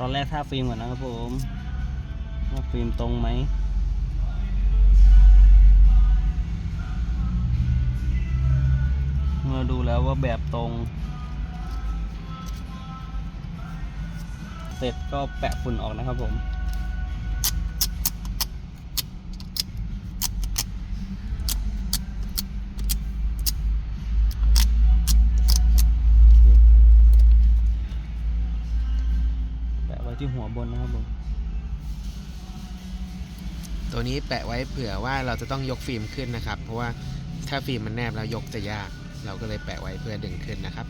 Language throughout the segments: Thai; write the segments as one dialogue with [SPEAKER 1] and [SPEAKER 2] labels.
[SPEAKER 1] ตอนแรกท่าฟิล์มก่อนนะครับผมว่าฟิล์มตรงไหมเมื่อดูแล้วว่าแบบตรง เสร็จก็แปะฝุ่นออกนะครับผม แปะไว้ ที่หัวบนนะครับผม
[SPEAKER 2] ตัวนี้แปะไว้เผื่อว่าเราจะต้องยกฟิล์มขึ้นนะครับ เพราะว่าถ้าฟิล์มมันแนบแล้วยกจะยาก เราก็เลยแปะไว้เพื่อดึงขึ้นนะครับ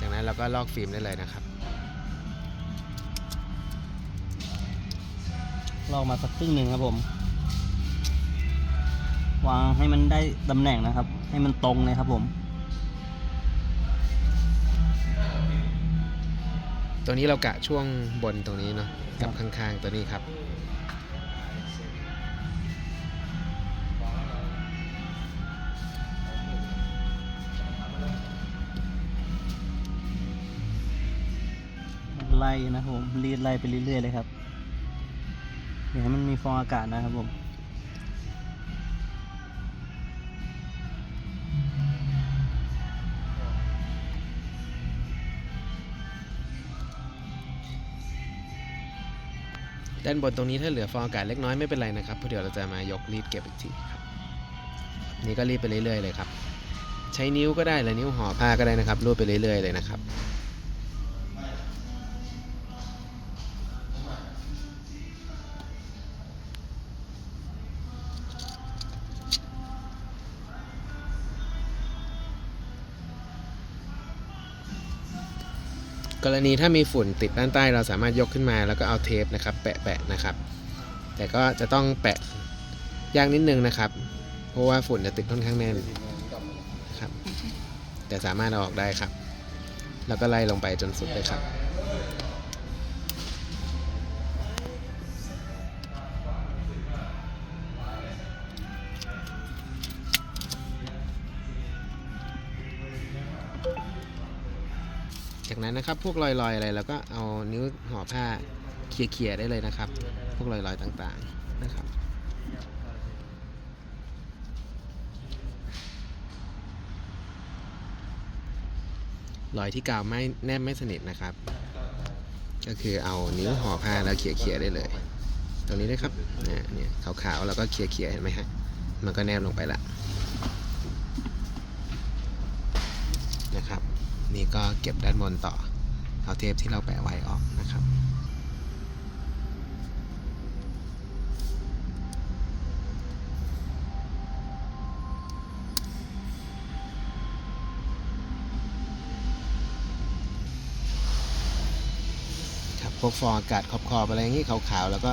[SPEAKER 2] จากนั้นเราก็ลอกฟิล์มได้เลยนะครับ
[SPEAKER 1] ลอกมาสักครึ่งหนึ่งครับผม วางให้มันได้ตำแหน่งนะครับ ให้มันตรงเลยครับผม
[SPEAKER 2] ตัวนี้เรากะช่วงบนตรงนี้เนาะกับข้างๆตัวนี้ครับ
[SPEAKER 1] ไล่นะครับผมรีดไล่ไปเรื่อยๆเลยครับอย่าให้มันมีฟองอากาศนะครับผม
[SPEAKER 2] ด้านบนตรงนี้ถ้าเหลือฟองอากาศเล็กน้อยไม่เป็นไรนะครับเพราะเดี๋ยวเราจะมายกรีดเก็บอีกทีครับนี่ก็รีดไปเรื่อยๆเลยครับ ใช้นิ้วก็ได้หรือนิ้วห่อผ้าก็ได้นะครับรูดไปเรื่อยๆเลยนะครับ กรณีถ้ามีฝุ่นติดด้านใต้เราสามารถยกขึ้นมาแล้วก็เอาเทปนะครับ แปะๆนะครับ แต่ก็จะต้องแปะยากนิดนึงนะครับ เพราะว่าฝุ่นจะติดค่อนข้างแน่นครับ แต่สามารถเอาออกได้ครับ แล้วก็ไล่ลงไปจนสุดเลยครับ จากนั้นนะครับ พวกรอยๆอะไรเราก็เอานิ้วห่อผ้าเคลียร์ๆได้เลยนะครับ พวกรอยๆต่างๆนะครับรอยที่กาวไม่แนบไม่สนิทนะครับ ก็คือเอานิ้วห่อผ้าแล้วเขี่ยๆได้เลย ตรงนี้ด้วยครับเนี่ยขาวๆแล้วก็เขี่ยๆเห็นไหมฮะมันก็แนบลงไปละนะครับ นี่ก็เก็บด้านบนต่อ เอาเทปที่เราแปะไว้ออกนะครับครับพวกฟองอากาศขอบๆอะไรอย่างนี้ขาวๆ แล้วก็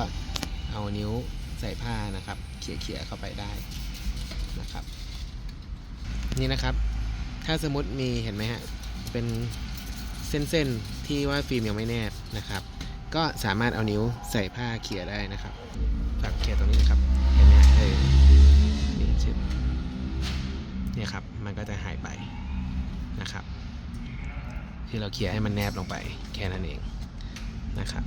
[SPEAKER 2] เอานิ้วใส่ผ้านะครับ เขี่ยๆเข้าไปได้นะครับ นี่นะครับ ถ้าสมมติมีเห็นไหมฮะ เป็นเส้นๆที่ว่าฟิล์มยังไม่แนบนะครับ ก็สามารถเอานิ้วใส่ผ้าเขี่ยได้นะครับฝากเขี่ยตรงนี้นะครับเห็นไหมเออนี่ชิบเนี่ยครับมันก็จะหายไปนะครับที่เราเขี่ยให้มันแนบลงไปแค่นั้นเองนะครับ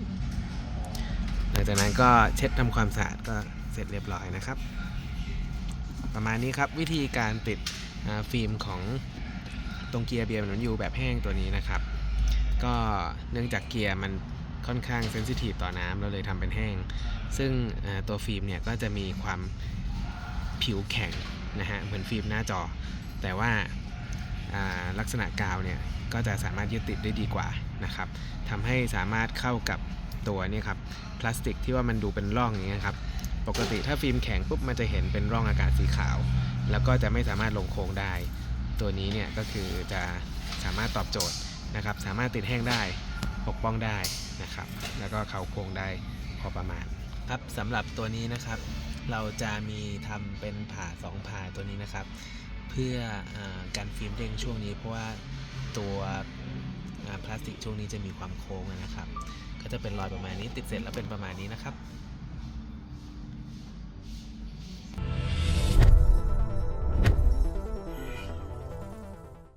[SPEAKER 2] หลังจากนั้นก็เช็ดทำความสะอาดก็เสร็จเรียบร้อยนะครับ ประมาณนี้ครับวิธีการติดฟิล์มของ ตรงเกียร์เบียร์หนุนยูแบบแห้งตัวนี้นะครับ ก็เนื่องจากเกียร์มันค่อนข้างเซนซิทีฟต่อน้ำเราเลยทำเป็นแห้ง ซึ่งตัวฟิล์มเนี่ยก็จะมีความผิวแข็งนะฮะเหมือนฟิล์มหน้าจอ แต่ว่าาลักษณะกาวเนี่ยก็จะสามารถยึดติดได้ดีกว่านะครับทำให้สามารถเข้ากับตัวนี่ครับพลาสติกที่ว่ามันดูเป็นร่องอย่างเงี้ยครับปกติถ้าฟิล์มแข็งปุ๊บมันจะเห็นเป็นร่องอากาศสีขาว แล้วก็จะไม่สามารถลงโครงได้ ตัวนี้เนี่ยก็คือจะสามารถตอบโจทย์นะครับ สามารถติดแห้งได้ปกป้องได้นะครับ แล้วก็เขาโครงได้พอประมาณ ครับสำหรับตัวนี้นะครับ เราจะมีทำเป็นผ่าสองผ่าตัวนี้นะครับ เพื่ออการฟิล์มเด้งช่วงนี้เพราะว่าตัวพลาสติกช่วงนี้จะมีความโค้งนะครับ ก็จะเป็นรอยประมาณนี้ติดเสร็จแล้วเป็นประมาณนี้นะครับ